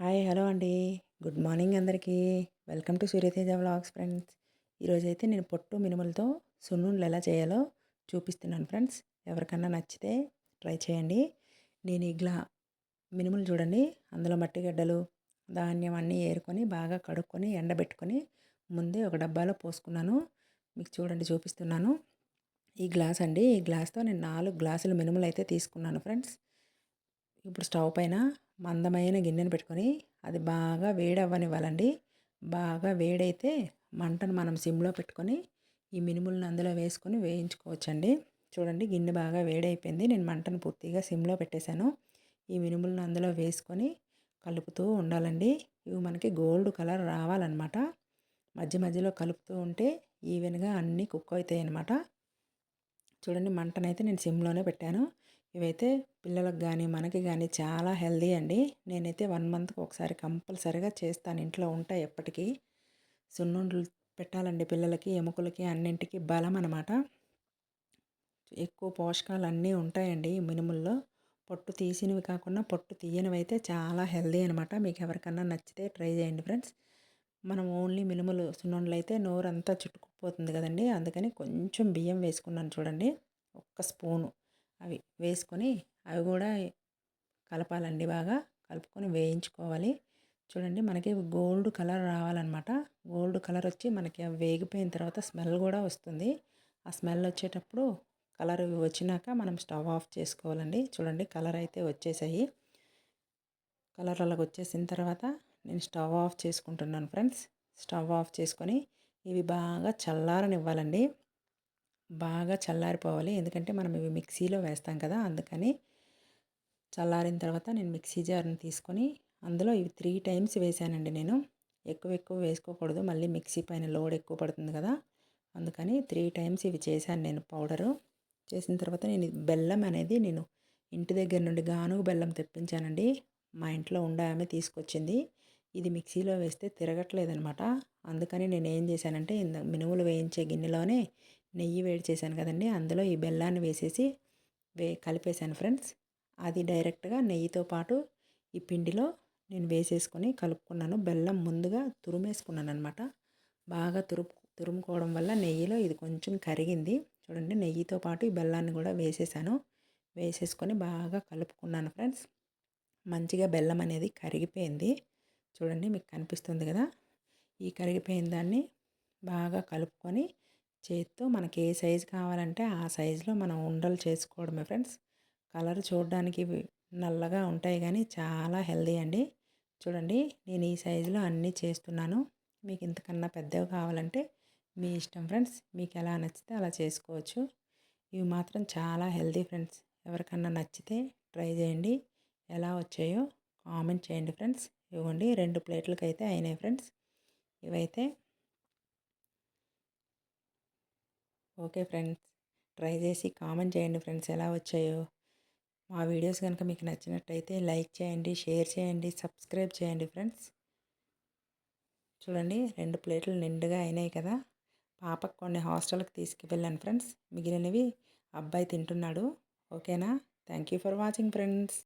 Hi hello అండి. Good morning అందరికీ. Welcome to Suryateja vlogs friends. ఈరోజైతే నేను పొట్టు మినుములతో సున్నుండ్లు ఎలా చేయాలో చూపిస్తున్నాను ఫ్రెండ్స్. ఎవరికన్నా నచ్చితే ట్రై చేయండి. నేను ఈ గ్లా మినుములు చూడండి. అందులో మట్టిగడ్డలు ధాన్యం అన్నీ ఏరుకొని బాగా కడుక్కొని ఎండబెట్టుకొని ముందే ఒక డబ్బాలో పోసుకున్నాను. మీకు చూడండి చూపిస్తున్నాను. ఈ గ్లాస్ అండి. ఈ గ్లాస్తో నేను నాలుగు గ్లాసులు మినుములు అయితే తీసుకున్నాను ఫ్రెండ్స్. ఇప్పుడు స్టవ్ పైన మందమైన గిన్నెను పెట్టుకొని అది బాగా వేడవ్వనివ్వాలండి. బాగా వేడైతే మంటను మనం సిమ్లో పెట్టుకొని ఈ మినుములను అందులో వేసుకొని వేయించుకోవచ్చండి. చూడండి గిన్నె బాగా వేడైపోయింది. నేను మంటను పూర్తిగా సిమ్లో పెట్టేశాను. ఈ మినుములను అందులో వేసుకొని కలుపుతూ ఉండాలండి. ఇవి మనకి గోల్డ్ కలర్ రావాలన్నమాట. మధ్య మధ్యలో కలుపుతూ ఉంటే ఈవెన్గా అన్నీ కుక్ అవుతాయి అన్నమాట చూడండి మంటనైతే నేను సిమ్లోనే పెట్టాను. ఇవైతే పిల్లలకు కానీ మనకి కానీ చాలా హెల్దీ అండి. నేనైతే వన్ మంత్కి ఒకసారి కంపల్సరిగా చేస్తాను. ఇంట్లో ఉంటాయి ఎప్పటికీ. సున్నుండలు పెట్టాలండి పిల్లలకి ఎముకలకి అన్నింటికి బలం అనమాట ఎక్కువ పోషకాలు అన్నీ ఉంటాయండి ఈ మినుముల్లో. పొట్టు తీసినవి కాకుండా పొట్టు తీయనివి అయితే చాలా హెల్దీ అనమాట మీకు ఎవరికన్నా నచ్చితే ట్రై చేయండి ఫ్రెండ్స్. మనం ఓన్లీ మినుములు సున్నుండలు అయితే అంతా చుట్టుకుపోతుంది కదండి. అందుకని కొంచెం బియ్యం వేసుకున్నాను చూడండి. ఒక్క స్పూను అవి వేసుకొని అవి కూడా కలపాలండి బాగా. కలుపుకొని వేయించుకోవాలి. చూడండి మనకి గోల్డ్ కలర్ రావాలన్నమాట. గోల్డ్ కలర్ వచ్చి మనకి అవి వేగిపోయిన తర్వాత స్మెల్ కూడా వస్తుంది. ఆ స్మెల్ వచ్చేటప్పుడు కలర్ వచ్చినాక మనం స్టవ్ ఆఫ్ చేసుకోవాలండి. చూడండి కలర్ అయితే వచ్చేసాయి. కలర్ అలాగ వచ్చేసిన తర్వాత నేను స్టవ్ ఆఫ్ చేసుకుంటున్నాను ఫ్రెండ్స్. స్టవ్ ఆఫ్ చేసుకొని ఇవి బాగా చల్లారనివ్వాలండి. బాగా చల్లారిపోవాలి. ఎందుకంటే మనం ఇవి మిక్సీలో వేస్తాం కదా అందుకని చల్లారిన తర్వాత నేను మిక్సీ జార్ని తీసుకొని అందులో ఇవి త్రీ టైమ్స్ వేసానండి నేను. ఎక్కువ ఎక్కువ వేసుకోకూడదు. మళ్ళీ మిక్సీ పైన లోడ్ ఎక్కువ పడుతుంది కదా అందుకని త్రీ టైమ్స్ ఇవి చేశాను నేను పౌడరు. చేసిన తర్వాత నేను బెల్లం అనేది నేను ఇంటి దగ్గర నుండి గానుగు బెల్లం తెప్పించానండి. మా ఇంట్లో ఉండే ఆమె తీసుకొచ్చింది. ఇది మిక్సీలో వేస్తే తిరగట్లేదనమాట. అందుకని నేను ఏం చేశానంటే మినుములు వేయించే గిన్నెలోనే నెయ్యి వేడి చేశాను కదండి. అందులో ఈ బెల్లాన్ని వేసేసి వే కలిపేశాను ఫ్రెండ్స్. అది డైరెక్ట్గా నెయ్యితో పాటు ఈ పిండిలో నేను వేసేసుకొని కలుపుకున్నాను. బెల్లం ముందుగా తురుమేసుకున్నాను అనమాట బాగా తురుము తురుముకోవడం వల్ల నెయ్యిలో ఇది కొంచెం కరిగింది. చూడండి నెయ్యితో పాటు ఈ బెల్లాన్ని కూడా వేసేసాను. వేసేసుకొని బాగా కలుపుకున్నాను ఫ్రెండ్స్. మంచిగా బెల్లం అనేది కరిగిపోయింది. చూడండి మీకు కనిపిస్తుంది కదా. ఈ కరిగిపోయిన దాన్ని బాగా కలుపుకొని చేతితో మనకి ఏ సైజు కావాలంటే ఆ సైజులో మనం ఉండలు చేసుకోవడమే ఫ్రెండ్స్. కలర్ చూడడానికి నల్లగా ఉంటాయి కానీ చాలా హెల్దీ అండి. చూడండి నేను ఈ సైజులో అన్నీ చేస్తున్నాను. మీకు ఇంతకన్నా పెద్దవి కావాలంటే మీ ఇష్టం ఫ్రెండ్స్. మీకు ఎలా నచ్చితే అలా చేసుకోవచ్చు. ఇవి మాత్రం చాలా హెల్దీ ఫ్రెండ్స్. ఎవరికన్నా నచ్చితే ట్రై చేయండి. ఎలా వచ్చాయో కామెంట్ చేయండి ఫ్రెండ్స్. ఇవ్వండి. రెండు ప్లేట్లకి అయితే అయినాయి ఫ్రెండ్స్. ఇవైతే ఓకే ఫ్రెండ్స్. ట్రై చేసి కామెంట్ చేయండి ఫ్రెండ్స్. ఎలా వచ్చాయో. మా వీడియోస్ కనుక మీకు నచ్చినట్టయితే లైక్ చేయండి షేర్ చేయండి సబ్స్క్రైబ్ చేయండి ఫ్రెండ్స్. చూడండి. రెండు ప్లేట్లు నిండుగా అయినాయి కదా. పాపకు కొన్ని హాస్టల్కి తీసుకువెళ్ళాను ఫ్రెండ్స్. మిగిలినవి అబ్బాయి తింటున్నాడు. ఓకేనా? Thank you for watching friends.